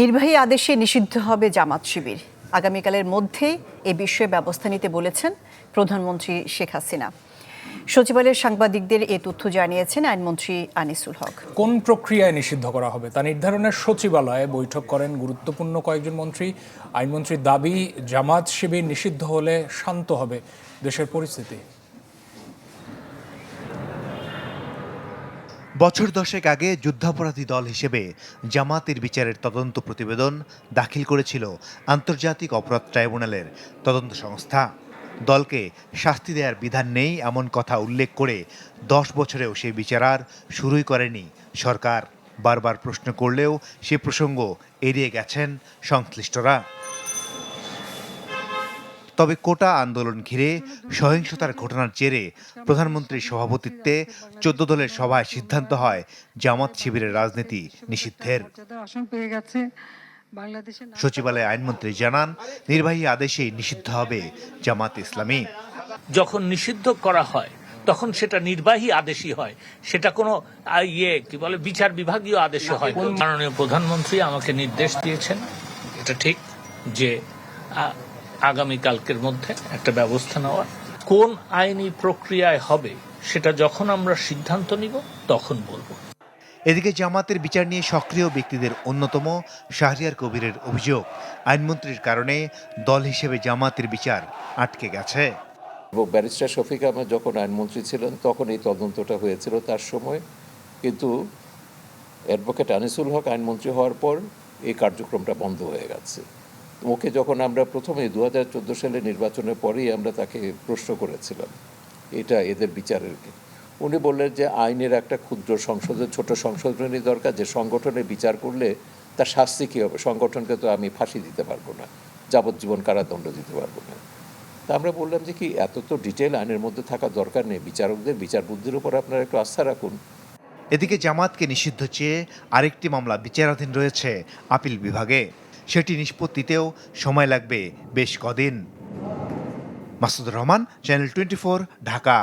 নির্বাহী আদেশে নিষিদ্ধ হবে জামাত শিবির। আগামীকালের মধ্যেই এ বিষয়ে ব্যবস্থা নিতে বলেছেন প্রধানমন্ত্রী শেখ হাসিনা। সচিবালয়ের সাংবাদিকদের এ তথ্য জানিয়েছেন আইনমন্ত্রী আনিসুল হক। কোন প্রক্রিয়ায় নিষিদ্ধ করা হবে তা নির্ধারণের সচিবালয়ে বৈঠক করেন গুরুত্বপূর্ণ কয়েকজন মন্ত্রী। আইনমন্ত্রীর দাবি, জামাত শিবির নিষিদ্ধ হলে শান্ত হবে দেশের পরিস্থিতি। বছর দশেক আগে যুদ্ধাপরাধী দল হিসেবে জামাতের বিচারের তদন্ত প্রতিবেদন দাখিল করেছিল আন্তর্জাতিক অপরাধ ট্রাইব্যুনালের তদন্ত সংস্থা। দলকে শাস্তি দেওয়ার বিধান নেই এমন কথা উল্লেখ করে দশ বছরেও সেই বিচার আর শুরুই করেনি সরকার। বারবার প্রশ্ন করলেও সে প্রসঙ্গ এড়িয়ে গেছেন সংশ্লিষ্টরা। তবে কোটা আন্দোলন ঘিরে সহিংসতার ঘটনার জেরে প্রধানমন্ত্রীর সভাপতিত্বে চোদ্দ দলের সভায় সিদ্ধান্ত হয় জামাত শিবিরের রাজনীতি নিষিদ্ধের। সচিবালয়ে আইনমন্ত্রী জানান নির্বাহী আদেশেই নিষিদ্ধ হবে জামাত ইসলামী। যখন নিষিদ্ধ করা হয় তখন সেটা নির্বাহী আদেশই হয়। সেটা কোনো ইয়ে কি বলে বিচার বিভাগীয় আদেশে হয়। মাননীয় প্রধানমন্ত্রী আমাকে নির্দেশ দিয়েছেন এটা ঠিক যে আহ, আগামীকালকের মধ্যে একটা ব্যবস্থা নেওয়ার কোন আইনি প্রক্রিয়ায় হবে সেটা যখন আমরা সিদ্ধান্ত নিব তখন বলব। এদিকে জামাতের বিচার নিয়ে সক্রিয় ব্যক্তিদের অন্যতম শাহরিয়ার কবিরের অভিযোগ। আইনমন্ত্রীর কারণে দল হিসেবে জামাতের বিচার আটকে গেছে। এবং ব্যারিস্টার শফিক আহমেদ যখন আইনমন্ত্রী ছিলেন তখন এই তদন্তটা হয়েছিল তার সময়। কিন্তু অ্যাডভোকেট আনিসুল হক আইনমন্ত্রী হওয়ার পর এই কার্যক্রমটা বন্ধ হয়ে গেছে। ওকে যখন আমরা প্রথমে দু হাজার চোদ্দ সালে নির্বাচনের পরেই আমরা তাকে প্রশ্ন করেছিলাম, এটা এদের বিচারের উনি বললেন যে আইনের একটা ক্ষুদ্র সংশোধন, ছোট সংশোধনী দরকার, যে সংগঠনে বিচার করলে তার শাস্তি কী হবে? সংগঠনকে তো আমি ফাঁসি দিতে পারব না, যাবজ্জীবন কারাদণ্ড দিতে পারব না। তা আমরা বললাম যে কি, এত তো ডিটেল আইনের মধ্যে থাকা দরকার নেই, বিচারকদের বিচার বুদ্ধির উপর আপনারা একটু আস্থা রাখুন। এদিকে জামাতকে নিষিদ্ধ চেয়ে আরেকটি মামলা বিচারাধীন রয়েছে আপিল বিভাগে। সেটি নিষ্পত্তিতেও সময় লাগবে বেশ কদিন। Masud Rahman channel twenty Dhaka